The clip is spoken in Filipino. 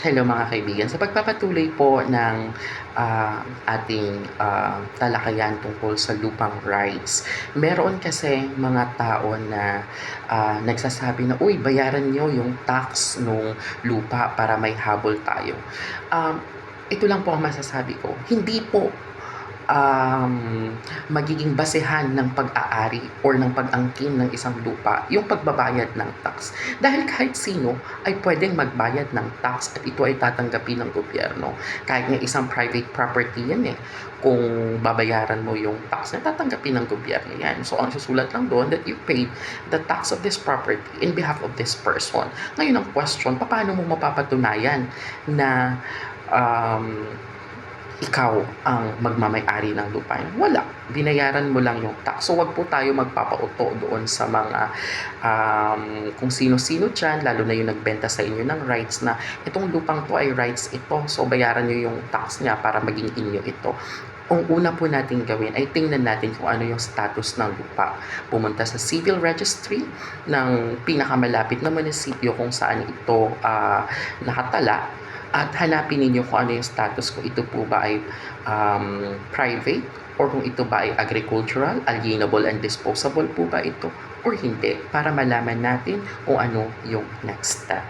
Hello mga kaibigan. Sa pagpapatuloy po ng ah, ating ah, talakayan tungkol sa lupang rights, meron kasi mga tao na ah, nagsasabi na, uy, bayaran nyo yung tax nung lupa para may habol tayo. Um, ito lang po ang masasabi ko. Hindi po um, magiging basehan ng pag-aari or ng pag-angkin ng isang lupa yung pagbabayad ng tax. Dahil kahit sino ay pwedeng magbayad ng tax at ito ay tatanggapin ng gobyerno. Kahit nga isang private property yan eh. Kung babayaran mo yung tax na tatanggapin ng gobyerno yan. So ang susulat lang doon that you paid the tax of this property in behalf of this person. Ngayon ang question, paano mo mapapatunayan na um, ikaw ang magmamay-ari ng lupa niyo. Wala. Binayaran mo lang yung tax. So, wag po tayo magpapauto doon sa mga um, kung sino-sino dyan, lalo na yung nagbenta sa inyo ng rights na itong lupang to ay rights ito. So, bayaran nyo yung tax niya para maging inyo ito. Ang una po natin gawin ay tingnan natin kung ano yung status ng lupa. Pumunta sa civil registry ng pinakamalapit na munisipyo kung saan ito ah, nakatala at hanapin ninyo kung ano yung status kung ito po ba ay um, private or kung ito ba ay agricultural, alienable and disposable po ba ito or hindi para malaman natin kung ano yung next step.